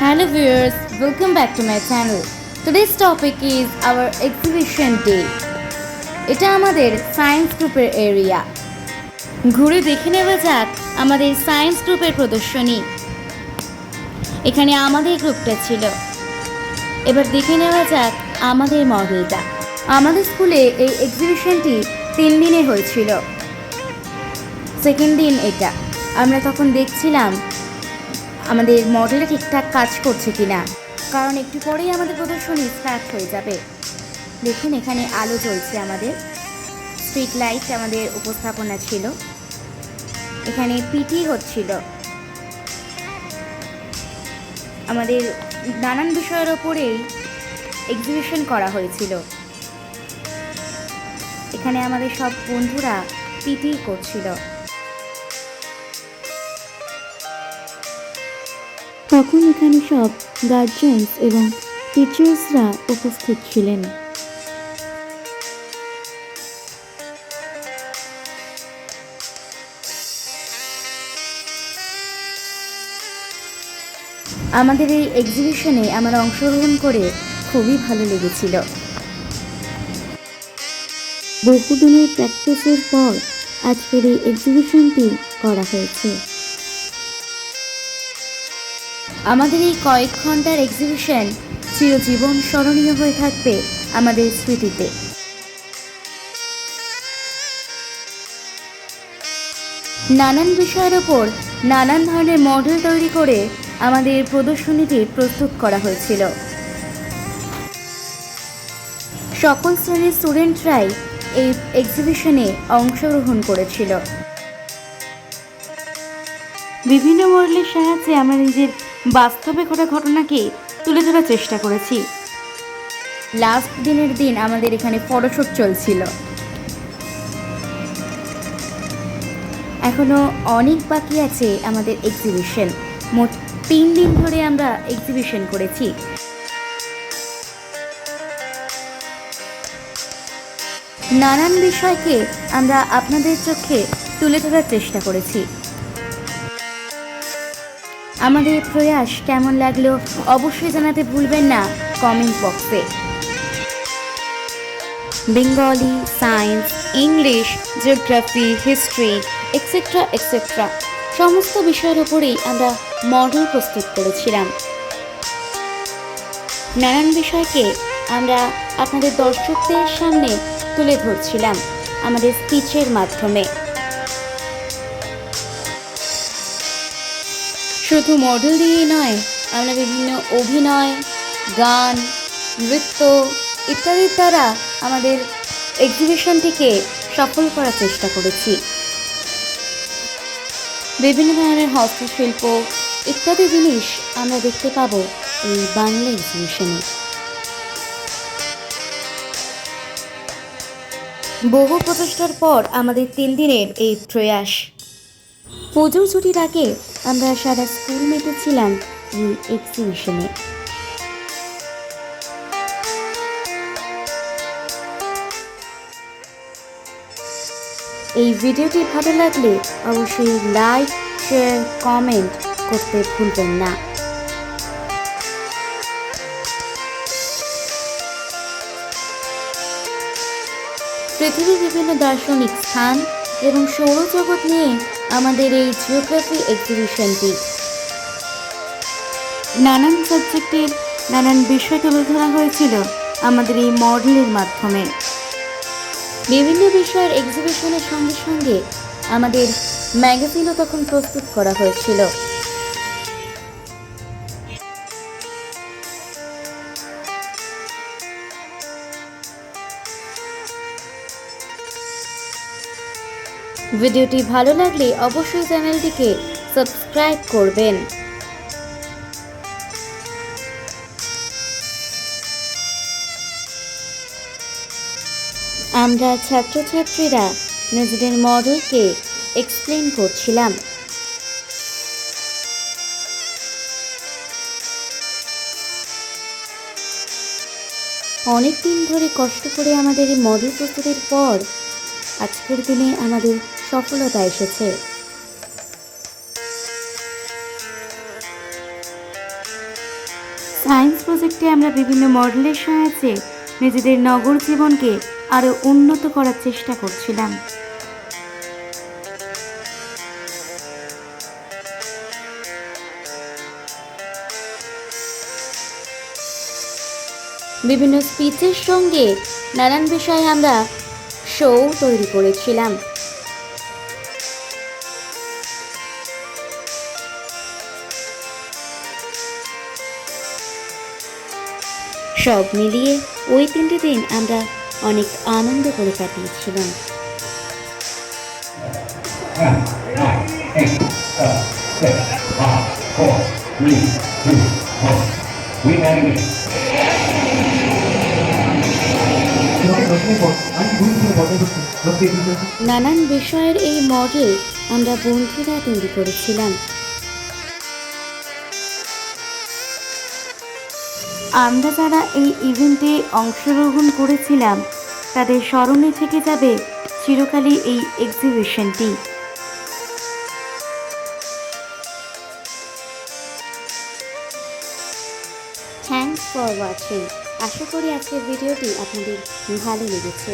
Hello viewers, welcome back to my channel. Today's topic is our exhibition day. এটা আমাদের science গ্রুপের area ঘুরে দেখে নেওয়া যাক আমাদের সায়েন্স গ্রুপের প্রদর্শনী। এখানে আমাদের গ্রুপটা ছিল। এবার দেখে নেওয়া যাক আমাদের মডেলটা। আমাদের স্কুলে এই এক্সিবিশনটি তিন দিনে হয়েছিল। সেকেন্ড দিন এটা। আমরা তখন দেখছিলাম আমাদের মডেলে ঠিকঠাক কাজ করছে কিনা? কারণ একটু পরেই আমাদের প্রদর্শনী স্টার্ট হয়ে যাবে। দেখুন, এখানে আলো জ্বলছে আমাদের। স্ট্রিট লাইট আমাদের উপস্থাপনা ছিল। এখানে পিটি হচ্ছিল। আমাদের নানান বিষয়ের ওপরেই এক্সিবিশন করা হয়েছিল। এখানে আমাদের সব বন্ধুরা পিটি করছিল। তখন এখানে সব গার্জিয়ানস এবং টিচার্সরা উপস্থিত ছিলেন। আমাদের এই এক্সিবিশনে আমার অংশগ্রহণ করে খুবই ভালো লেগেছিল। বহুদিনের প্র্যাকটিসের পর আজকের এই এক্সিবিশনটি করা হয়েছে। আমাদের এই কয়েক ঘণ্টার এক্সিবিশন চিরজীবন স্মরণীয় হয়ে থাকবে আমাদের স্মৃতিতে। নানান বিষয়ের ওপর নানান ধরনের মডেল তৈরি করে আমাদের প্রদর্শনীটি প্রস্তুত করা হয়েছিল। সকল শ্রেণির স্টুডেন্টরাই এই এক্সিবিশনে অংশগ্রহণ করেছিল। বিভিন্ন মডেলের সাহায্যে আমরা নিজের বাস্তবে ঘটা ঘটনাকে তুলে ধরার চেষ্টা করেছি। লাস্ট দিনের দিন আমাদের এখানে ফটোশ্যুট চলছিল। এখনও অনেক বাকি আছে আমাদের এক্সিবিশন মোট তিন দিন ধরে আমরা এক্সিবিশন করেছি। নানান বিষয়কে আমরা আপনাদের চোখে তুলে ধরার চেষ্টা করেছি। আমাদের প্রয়াস কেমন লাগল অবশ্যই জানাতে ভুলবেন না কমেন্ট বক্সে। Bengali, science, English, geography, history et cetera et cetera সমস্ত বিষয়ের ওপরেই আমরা মডেল প্রস্তুত করেছিলাম। নানান বিষয়কে আমরা আপনাদের দর্শকদের সামনে তুলে ধরছিলাম আমাদের স্পিচের মাধ্যমে। শুধু মডেল দিয়েই নয়, আমরা বিভিন্ন অভিনয়, গান, নৃত্য ইত্যাদির দ্বারা আমাদের এক্সিবিশনটিকে সফল করার চেষ্টা করেছি। বিভিন্ন ধরনের হস্তশিল্প ইত্যাদি জিনিস আমরা দেখতে পাবো এই বাংলা এক্সিবিশনে বহু প্রচেষ্টার পর আমাদের তিন দিনের এই প্রয়াস পুজোর ছুটির আগে আমরা সারা স্কুল মেতেছিলাম এই এক্সিবিশনে এই ভিডিওটি ভালো লাগলে অবশ্যই লাইক শেয়ার কমেন্ট করতে ভুলবেন না। পৃথিবীর বিভিন্ন দার্শনিক স্থান এবং সৌরজগৎ নিয়ে আমাদের এই জিওগ্রাফি এক্সিবিশনটি নানান সাবজেক্টের নানান বিষয় তুলে ধরা হয়েছিল আমাদের এই মডেলের মাধ্যমে। বিভিন্ন বিষয়ের এক্সিবিশনের সঙ্গে সঙ্গে আমাদের ম্যাগাজিনও তখন প্রস্তুত করা হয়েছিল। ভিডিওটি ভালো লাগলে অবশ্যই চ্যানেলটিকে সাবস্ক্রাইব করবেন। আমরা ছাত্রছাত্রীরা নিজেদের মডেলকে এক্সপ্লেন করছিলাম। অনেক দিন ধরে কষ্ট করে আমাদের এই মডেল প্রস্তুতির পর, আজকের দিনে আমাদের সফলতা এসেছে। সায়েন্স প্রজেক্টে আমরা বিভিন্ন মডেলের সাহায্যে নিজেদের নগর জীবনকে আরও উন্নত করার চেষ্টা করছিলাম। বিভিন্ন স্পিচের সঙ্গে নানান বিষয়ে আমরা শো তৈরি করেছিলাম। সব মিলিয়ে ওই তিনটে দিন আমরা অনেক আনন্দ করে কাটিয়েছিলাম। নানান বিষয়ের এই মডেল আমরা বন্ধুরা তৈরি করেছিলাম। আমরা যারা এই ইভেন্টে অংশগ্রহণ করেছিলাম। তাদের স্মরণে থেকে যাবে চিরকালই এই এক্সিবিশনটি থ্যাংকস ফর ওয়াচিং আশা করি আজকের ভিডিওটি আপনাদের ভালো লেগেছে।